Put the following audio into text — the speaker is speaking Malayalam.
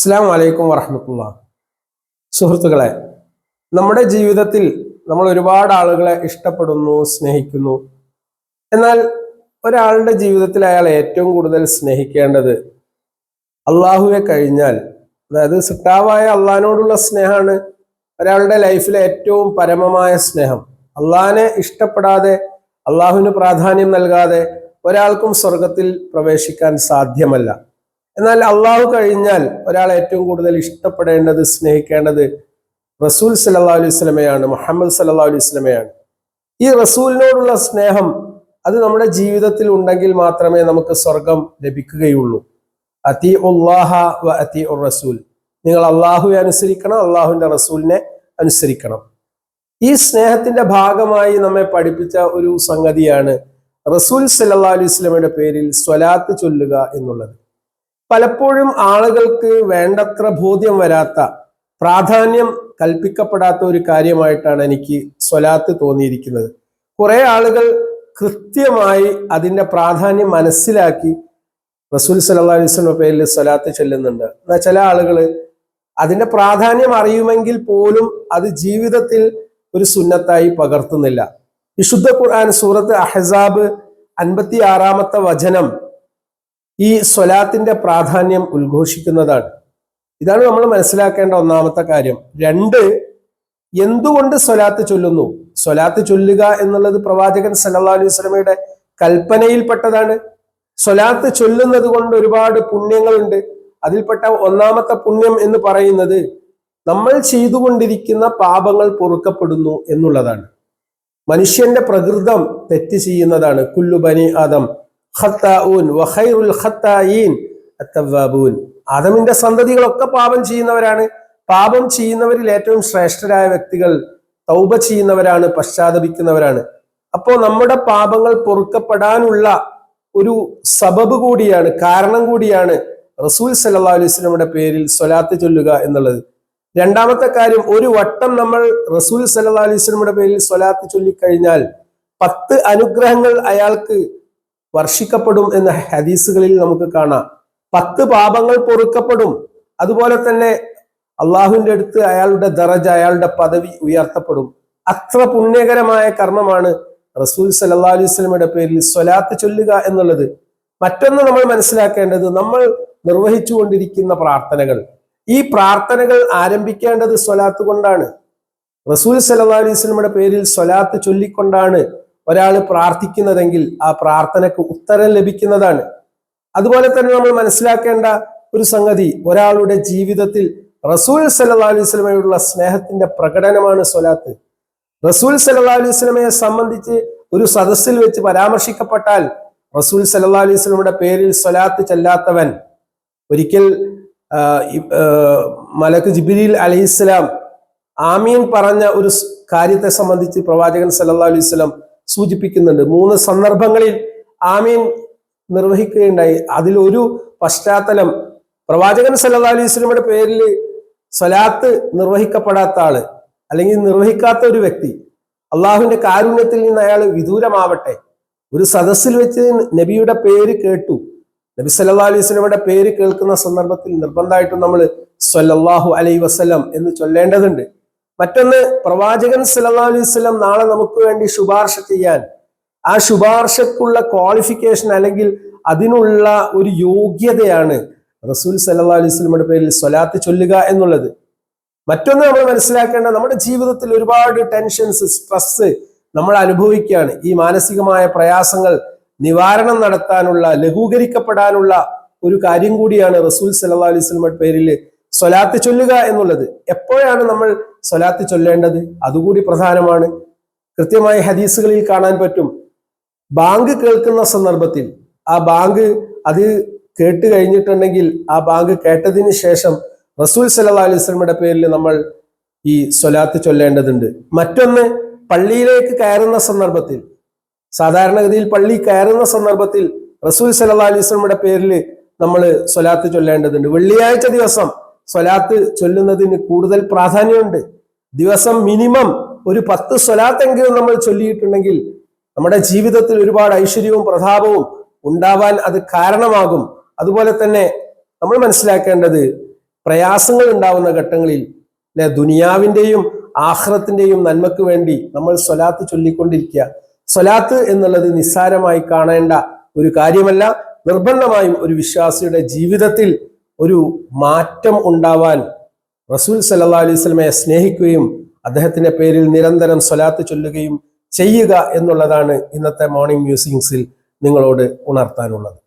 അസ്സാം വലൈക്കും വറഹമത്തുള്ള. സുഹൃത്തുക്കളെ നമ്മുടെ ജീവിതത്തിൽ നമ്മൾ ഒരുപാട് ആളുകളെ ഇഷ്ടപ്പെടുന്നു സ്നേഹിക്കുന്നു. എന്നാൽ ഒരാളുടെ ജീവിതത്തിൽ അയാൾ ഏറ്റവും കൂടുതൽ സ്നേഹിക്കേണ്ടത് അള്ളാഹുവെ കഴിഞ്ഞാൽ അതായത് സിട്ടാവായ അള്ളഹാനോടുള്ള സ്നേഹമാണ് ഒരാളുടെ ലൈഫിലെ ഏറ്റവും പരമമായ സ്നേഹം. അള്ളാഹിനെ ഇഷ്ടപ്പെടാതെ അള്ളാഹുവിന് പ്രാധാന്യം നൽകാതെ ഒരാൾക്കും സ്വർഗത്തിൽ പ്രവേശിക്കാൻ സാധ്യമല്ല. എന്നാൽ അള്ളാഹു കഴിഞ്ഞാൽ ഒരാൾ ഏറ്റവും കൂടുതൽ ഇഷ്ടപ്പെടേണ്ടത് സ്നേഹിക്കേണ്ടത് റസൂൽ സല്ലാ അലൈഹി സ്വലമയാണ് മുഹമ്മദ് സല്ലാ അലൈഹി സ്വലമയാണ് ഈ റസൂലിനോടുള്ള സ്നേഹം അത് നമ്മുടെ ജീവിതത്തിൽ ഉണ്ടെങ്കിൽ മാത്രമേ നമുക്ക് സ്വർഗം ലഭിക്കുകയുള്ളൂ. അതി ഉള്ളാഹ വ അതി ഉർ റസൂൽ. നിങ്ങൾ അള്ളാഹുവെ അനുസരിക്കണം അള്ളാഹുവിന്റെ റസൂലിനെ അനുസരിക്കണം. ഈ സ്നേഹത്തിന്റെ ഭാഗമായി നമ്മെ പഠിപ്പിച്ച ഒരു സംഗതിയാണ് റസൂൽ സല്ലാ അലൈഹി സ്വലമയുടെ പേരിൽ സ്വലാത്ത് ചൊല്ലുക എന്നുള്ളത്. പലപ്പോഴും ആളുകൾക്ക് വേണ്ടത്ര ബോധ്യം വരാത്ത പ്രാധാന്യം കൽപ്പിക്കപ്പെടാത്ത ഒരു കാര്യമായിട്ടാണ് എനിക്ക് സ്വലാത്ത് തോന്നിയിരിക്കുന്നത്. കുറെ ആളുകൾ കൃത്യമായി അതിന്റെ പ്രാധാന്യം മനസ്സിലാക്കി റസൂൽ സല്ലാ അലൈഹിന്റെ പേരിൽ സ്വലാത്ത് ചെല്ലുന്നുണ്ട്. എന്നാൽ ചില ആളുകൾ അതിന്റെ പ്രാധാന്യം അറിയുമെങ്കിൽ പോലും അത് ജീവിതത്തിൽ ഒരു സുന്നത്തായി പകർത്തുന്നില്ല. വിശുദ്ധ ഖുർആൻ സൂറത്ത് അഹസാബ് അൻപത്തി ആറാമത്തെ വചനം ഈ സ്വലാത്തിന്റെ പ്രാധാന്യം ഉദ്ഘോഷിക്കുന്നതാണ്. ഇതാണ് നമ്മൾ മനസ്സിലാക്കേണ്ട ഒന്നാമത്തെ കാര്യം. രണ്ട് എന്തുകൊണ്ട് സ്വലാത്ത് ചൊല്ലുന്നു? സ്വലാത്ത് ചൊല്ലുക എന്നുള്ളത് പ്രവാചകൻ സല്ലാ അലൈഹി സ്വലമയുടെ കൽപ്പനയിൽപ്പെട്ടതാണ്. സ്വലാത്ത് ചൊല്ലുന്നത് കൊണ്ട് ഒരുപാട് പുണ്യങ്ങളുണ്ട്. അതിൽപ്പെട്ട ഒന്നാമത്തെ പുണ്യം എന്ന് പറയുന്നത് നമ്മൾ ചെയ്തുകൊണ്ടിരിക്കുന്ന പാപങ്ങൾ പൊറുക്കപ്പെടുന്നു എന്നുള്ളതാണ്. മനുഷ്യന്റെ പ്രകൃതം തെറ്റ് ചെയ്യുന്നതാണ്. കുല്ലു ബനി ആദം ഖത്താഊൻ വഖൈറുൽ ഖത്തായീൻ അത്തവാബൂൻ ആദമിന്റെ സന്തതികളൊക്കെ പാപം ചെയ്യുന്നവരാണ്. പാപം ചെയ്യുന്നവരിൽ ഏറ്റവും ശ്രേഷ്ഠരായ വ്യക്തികൾ തൗബ ചെയ്യുന്നവരാണ് പശ്ചാത്തപിക്കുന്നവരാണ്. അപ്പോൾ നമ്മുടെ പാപങ്ങൾ പൊറുക്കപ്പെടാനുള്ള ഒരു സബബ് കൂടിയാണ് കാരണം കൂടിയാണ് റസൂൽ സല്ലാ അലൈഹി സ്വലമിയുടെ പേരിൽ സ്വലാത്ത് ചൊല്ലുക എന്നുള്ളത്. രണ്ടാമത്തെ കാര്യം ഒരു വട്ടം നമ്മൾ റസൂൽ സല്ലാ അലൈഹി സ്വലമിയുടെ പേരിൽ സ്വലാത്ത് ചൊല്ലിക്കഴിഞ്ഞാൽ പത്ത് അനുഗ്രഹങ്ങൾ അയാൾക്ക് വർഷിക്കപ്പെടും എന്ന ഹദീസുകളിൽ നമുക്ക് കാണാം. പത്ത് പാപങ്ങൾ പൊറുക്കപ്പെടും. അതുപോലെ തന്നെ അള്ളാഹുവിന്റെ അടുത്ത് അയാളുടെ ദറജ അയാളുടെ പദവി ഉയർത്തപ്പെടും. അത്ര പുണ്യകരമായ കർമ്മമാണ് റസൂൽ സല്ലാ അലൈഹി സ്വലമിയുടെ പേരിൽ സ്വലാത്ത് ചൊല്ലുക എന്നുള്ളത്. മറ്റൊന്ന് നമ്മൾ മനസ്സിലാക്കേണ്ടത് നമ്മൾ നിർവഹിച്ചുകൊണ്ടിരിക്കുന്ന പ്രാർത്ഥനകൾ. ഈ പ്രാർത്ഥനകൾ ആരംഭിക്കേണ്ടത് സ്വലാത്ത് കൊണ്ടാണ്. റസൂൽ സല്ലാ അലൈഹി സ്വലമിയുടെ പേരിൽ സ്വലാത്ത് ചൊല്ലിക്കൊണ്ടാണ് ഒരാൾ പ്രാർത്ഥിക്കുന്നതെങ്കിൽ ആ പ്രാർത്ഥനക്ക് ഉത്തരം ലഭിക്കുന്നതാണ്. അതുപോലെ തന്നെ നമ്മൾ മനസ്സിലാക്കേണ്ട ഒരു സംഗതി ഒരാളുടെ ജീവിതത്തിൽ റസൂൽ സല്ലാ അലൈഹി സ്വലമയോടുള്ള സ്നേഹത്തിന്റെ പ്രകടനമാണ് സ്വലാത്ത്. റസൂൽ സല്ലാ അലൈഹി സ്വലമയെ സംബന്ധിച്ച് ഒരു സദസ്സിൽ വെച്ച് പരാമർശിക്കപ്പെട്ടാൽ റസൂൽ സല്ലാ അലൈഹി സ്വലമയുടെ പേരിൽ സ്വലാത്ത് ചെല്ലാത്തവൻ ഒരിക്കൽ മലക്ക് ജിബിലിൽ അലൈഹിസ്സലാം ആമീൻ പറഞ്ഞ ഒരു കാര്യത്തെ സംബന്ധിച്ച് പ്രവാചകൻ സല്ലാ അലൈഹി സ്വലം സൂചിപ്പിക്കുന്നുണ്ട്. മൂന്ന് സന്ദർഭങ്ങളിൽ ആമീൻ നിർവഹിക്കുകയുണ്ടായി. അതിൽ ഒരു പശ്ചാത്തലം പ്രവാചകൻ സല്ലാ അലൈഹി സ്വലമിയുടെ പേരിൽ സ്വലാത്ത് നിർവഹിക്കപ്പെടാത്ത ആൾ അല്ലെങ്കിൽ നിർവഹിക്കാത്ത ഒരു വ്യക്തി അള്ളാഹുവിന്റെ കാരുണ്യത്തിൽ നിന്ന് അയാൾ വിദൂരമാവട്ടെ ഒരു സദസ്സിൽ വെച്ച് നബിയുടെ പേര് കേട്ടു നബി സല്ലാ അലൈഹി സ്വലമയുടെ പേര് കേൾക്കുന്ന സന്ദർഭത്തിൽ നിർബന്ധമായിട്ടും നമ്മൾ സ്വല്ലാഹു അലൈ വസ്ലം എന്ന് ചൊല്ലേണ്ടതുണ്ട്. മറ്റൊന്ന് പ്രവാചകൻ സല്ലാ അലൈഹി നാളെ നമുക്ക് വേണ്ടി ശുപാർശ ചെയ്യാൻ. ആ ശുപാർശക്കുള്ള ക്വാളിഫിക്കേഷൻ അല്ലെങ്കിൽ അതിനുള്ള ഒരു യോഗ്യതയാണ് റസൂൽ സല്ലാ അലൈഹി പേരിൽ സ്വലാത്ത് ചൊല്ലുക എന്നുള്ളത്. മറ്റൊന്ന് നമ്മൾ മനസ്സിലാക്കേണ്ട നമ്മുടെ ജീവിതത്തിൽ ഒരുപാട് ടെൻഷൻസ് സ്ട്രെസ് നമ്മൾ അനുഭവിക്കുകയാണ്. ഈ മാനസികമായ പ്രയാസങ്ങൾ നിവാരണം നടത്താനുള്ള ലഘൂകരിക്കപ്പെടാനുള്ള ഒരു കാര്യം കൂടിയാണ് റസൂൽ സല്ലാ അലൈഹി പേരിൽ സ്വലാത്ത് ചൊല്ലുക എന്നുള്ളത് എപ്പോഴാണ് നമ്മൾ സ്വലാത്ത് ചൊല്ലേണ്ടത്? അതുകൂടി പ്രധാനമാണ്. കൃത്യമായി ഹദീസുകളിൽ കാണാൻ പറ്റും. ബാങ്ക് കേൾക്കുന്ന സന്ദർഭത്തിൽ ആ ബാങ്ക് അത് കേട്ട് കഴിഞ്ഞിട്ടുണ്ടെങ്കിൽ ആ ബാങ്ക് കേട്ടതിന് ശേഷം റസൂൽ സല്ലാ അലൈഹി സ്വലമിയുടെ പേരിൽ നമ്മൾ ഈ സ്വലാത്ത് ചൊല്ലേണ്ടതുണ്ട്. മറ്റൊന്ന് പള്ളിയിലേക്ക് കയറുന്ന സന്ദർഭത്തിൽ സാധാരണഗതിയിൽ പള്ളി കയറുന്ന സന്ദർഭത്തിൽ റസൂൽ സല്ലാ അലൈഹി സ്വലമിയുടെ പേരിൽ നമ്മൾ സ്വലാത്ത് ചൊല്ലേണ്ടതുണ്ട്. വെള്ളിയാഴ്ച ദിവസം സ്വലാത്ത് ചൊല്ലുന്നതിന് കൂടുതൽ പ്രാധാന്യമുണ്ട്. ദിവസം മിനിമം ഒരു പത്ത് സ്വലാത്തെങ്കിലും നമ്മൾ ചൊല്ലിയിട്ടുണ്ടെങ്കിൽ നമ്മുടെ ജീവിതത്തിൽ ഒരുപാട് ഐശ്വര്യവും പ്രതാപവും ഉണ്ടാവാൻ അത് കാരണമാകും. അതുപോലെ തന്നെ നമ്മൾ മനസ്സിലാക്കേണ്ടത് പ്രയാസങ്ങൾ ഉണ്ടാവുന്ന ഘട്ടങ്ങളിൽ അല്ലെ ദുനിയാവിന്റെയും ആഹ്റത്തിന്റെയും നന്മക്ക് വേണ്ടി നമ്മൾ സ്വലാത്ത് ചൊല്ലിക്കൊണ്ടിരിക്കുക. സ്വലാത്ത് എന്നുള്ളത് നിസ്സാരമായി കാണേണ്ട ഒരു കാര്യമല്ല. നിർബന്ധമായും ഒരു വിശ്വാസിയുടെ ജീവിതത്തിൽ ഒരു മാറ്റം ഉണ്ടാവാൻ റസൂൽ സല്ലാ അലൈഹി സ്വലമയെ സ്നേഹിക്കുകയും അദ്ദേഹത്തിന്റെ പേരിൽ നിരന്തരം സ്വലാത്ത് ചൊല്ലുകയും ചെയ്യുക എന്നുള്ളതാണ് ഇന്നത്തെ മോർണിംഗ് മ്യൂസിങ്സിൽ നിങ്ങളോട് ഉണർത്താനുള്ളത്.